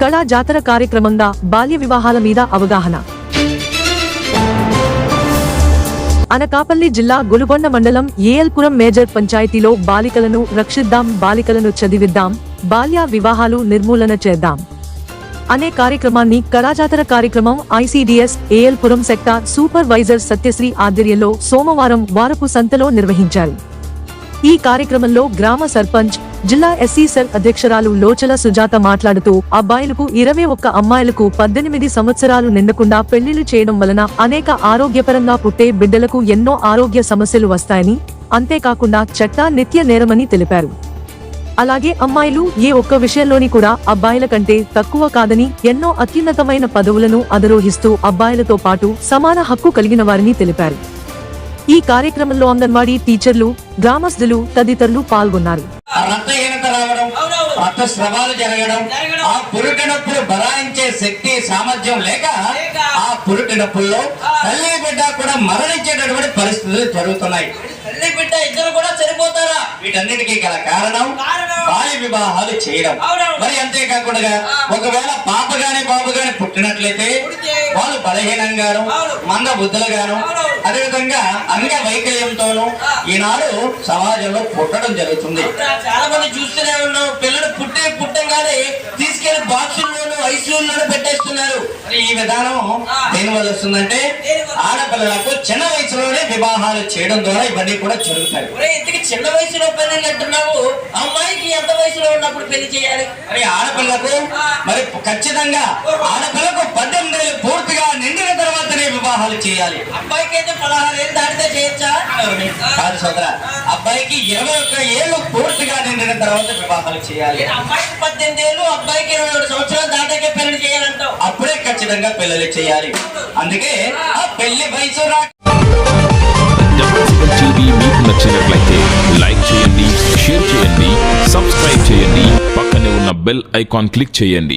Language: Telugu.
కళా జాతర కార్యక్రమంగా బాల్య వివాహాల మీద అవగాహన. అనకాపల్లి జిల్లా గులుగొండ మండలం ఏఎల్పురం మేజర్ పంచాయతీలో బాలికలను రక్షిద్దాం బాలికలను చదివిద్దాం బాల్య వివాహాలు నిర్మూలన చేద్దాం అనే కార్యక్రమాన్ని కళాజాతర కార్యక్రమం ఐసీడీఎస్ ఏఎల్పురం సెక్టార్ సూపర్వైజర్ సత్యశ్రీ ఆధ్వర్యంలో సోమవారం వారపు సంతలో నిర్వహించారు. ఈ కార్యక్రమంలో గ్రామ సర్పంచ్ జిల్లా ఎస్సీ సెల్ అధ్యక్షురాలు లోచల సుజాత మాట్లాడుతూ అబ్బాయిలకు ఇరవై ఒక్క అమ్మాయిలకు పద్దెనిమిది సంవత్సరాలు నిండకుండా పెళ్ళిళ్ళు చేయడం వలన అనేక ఆరోగ్యపరంగా పుట్టే బిడ్డలకు ఎన్నో ఆరోగ్య సమస్యలు వస్తాయని అంతేకాకుండా చట్టా నిత్య నేరమని తెలిపారు. అలాగే అమ్మాయిలు ఏ ఒక్క విషయంలోని కూడా అబ్బాయిల కంటే తక్కువ కాదని ఎన్నో అత్యున్నతమైన పదవులను అధిరోహిస్తూ అబ్బాయిలతో పాటు సమాన హక్కు కలిగిన వారిని తెలిపారు. ఈ కార్యక్రమంలో అంగన్వాడీ టీచర్లు గ్రామస్తులు తదితరులు పాల్గొన్నారు. రక్తహీనత రావడం రక్త స్రవాలు జరగడం ఆ పురుటి నొప్పులు బరాయించే శక్తి సామర్థ్యం లేక ఆ పురుటి నొప్పుల్లో తల్లి బిడ్డ కూడా మరణించేటటువంటి పరిస్థితులు జరుగుతున్నాయి. తల్లి బిడ్డ ఇద్దరు కూడా చనిపోతారా? వీటన్నిటికీ గల కారణం బాల్య వివాహాలు చేయడం. మరి అంతేకాకుండా ఒకవేళ పాప గాని బాబు గాని పుట్టినట్లయితే వాళ్ళు బలహీనంగాను మంద బుద్ధులుగాను అదేవిధంగా అంగ వైకల్యంతోనూ ఈనాడు సమాజంలో పుట్టడం జరుగుతుంది. చాలా మంది చూస్తూనే ఉన్నాం. పిల్లలు పుట్టే పుట్టంగానే తీసుకెళ్ళి బాక్సుల్లోనూ ఐసీయూల్లోనూ పెట్టేస్తున్నారు. ఈ విధానం దేని వల్ల వస్తుందంటే ఆడపిల్లలకు చిన్న వయసులోనే వివాహాలు చేయడం ద్వారా ఇవన్నీ కూడా జరుగుతాయి. ఇంతకి చిన్న వయసులో పెళ్ళి అంటున్నావు? అమ్మాయికి ఎంత వయసులో ఉన్నప్పుడు పెళ్ళి చేయాలి? మరి ఆడపిల్లకు మరి ఖచ్చితంగా ఆడపిల్లకు పద్దెనిమిది ఏళ్ళు పూర్తిగా నిండిన తర్వాతనే వివాహాలు చేయాలి. అబ్బాయికి అయితే పదహారు ఏళ్ళు దాటితే చేయొచ్చా? కాదు సోదరా అబ్బాయికి ఇరవై ఒక్క ఏళ్ళు పూర్తిగా నిండిన తర్వాత వివాహాలు చేయాలి. అమ్మాయికి పద్దెనిమిది ఏళ్ళు అబ్బాయికి ఇరవై ఏడు సంవత్సరాలు అప్పుడే ఖచ్చితంగా పిల్లలు చేయాలి. అందుకే ఆ పెళ్ళి వయసు మీకు నచ్చినట్లయితే లైక్ చేయండి షేర్ చేయండి సబ్స్క్రైబ్ చేయండి పక్కనే ఉన్న బెల్ ఐకాన్ క్లిక్ చేయండి.